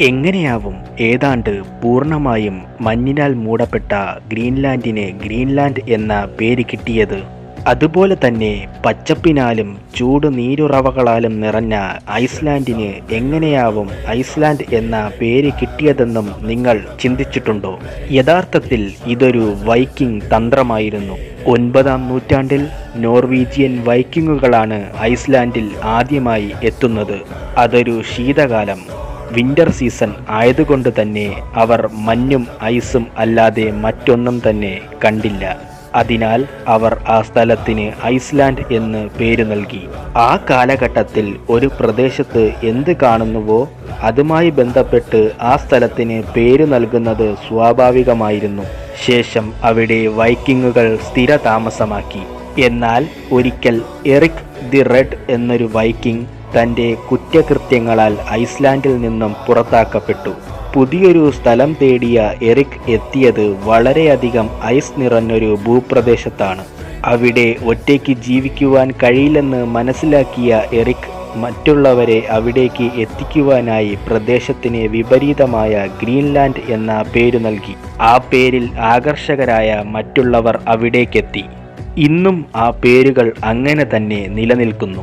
എങ്ങനെയാവും ഏതാണ്ട് പൂർണമായും മഞ്ഞിനാൽ മൂടപ്പെട്ട ഗ്രീൻലാൻഡിന് ഗ്രീൻലാൻഡ് എന്ന പേര് കിട്ടിയത്. അതുപോലെ തന്നെ പച്ചപ്പിനാലും ചൂട് നീരുറവകളാലും നിറഞ്ഞ ഐസ്ലാൻഡിന് എങ്ങനെയാവും ഐസ്ലാൻഡ് എന്ന പേര് കിട്ടിയതെന്നും നിങ്ങൾ ചിന്തിച്ചിട്ടുണ്ടോ? യഥാർത്ഥത്തിൽ ഇതൊരു വൈക്കിംഗ് തന്ത്രമായിരുന്നു. ഒൻപതാം നൂറ്റാണ്ടിൽ നോർവീജിയൻ വൈക്കിങ്ങുകളാണ് ഐസ്ലാൻഡിൽ ആദ്യമായി എത്തുന്നത്. അതൊരു ശീതകാലം. വിന്റർ സീസൺ ആയതുകൊണ്ട് തന്നെ അവർ മഞ്ഞും ഐസും അല്ലാതെ മറ്റൊന്നും തന്നെ കണ്ടില്ല. അതിനാൽ അവർ ആ സ്ഥലത്തിന് ഐസ്ലാൻഡ് എന്ന് പേര് നൽകി. ആ കാലഘട്ടത്തിൽ ഒരു പ്രദേശത്ത് എന്ത് കാണുന്നുവോ അതുമായി ബന്ധപ്പെട്ട് ആ സ്ഥലത്തിന് പേര് നൽകുന്നത് സ്വാഭാവികമായിരുന്നു. ശേഷം അവിടെ വൈക്കിങ്ങുകൾ സ്ഥിര താമസമാക്കി എന്നാൽ ഒരിക്കൽ എറിക് ദി റെഡ് എന്നൊരു വൈക്കിംഗ് തന്റെ കുറ്റകൃത്യങ്ങളാൽ ഐസ്ലാൻഡിൽ നിന്നും പുറത്താക്കപ്പെട്ടു. പുതിയൊരു സ്ഥലം തേടിയ എറിക് എത്തിയത് വളരെയധികം ഐസ് നിറഞ്ഞൊരു ഭൂപ്രദേശത്താണ്. അവിടെ ഒറ്റയ്ക്ക് ജീവിക്കുവാൻ കഴിയില്ലെന്ന് മനസ്സിലാക്കിയ എറിക് മറ്റുള്ളവരെ അവിടേക്ക് എത്തിക്കുവാനായി പ്രദേശത്തിന് വിപരീതമായ ഗ്രീൻലാൻഡ് എന്ന പേര് നൽകി. ആ പേരിൽ ആകർഷകരായ മറ്റുള്ളവർ അവിടേക്കെത്തി. ഇന്നും ആ പേരുകൾ അങ്ങനെ തന്നെ നിലനിൽക്കുന്നു.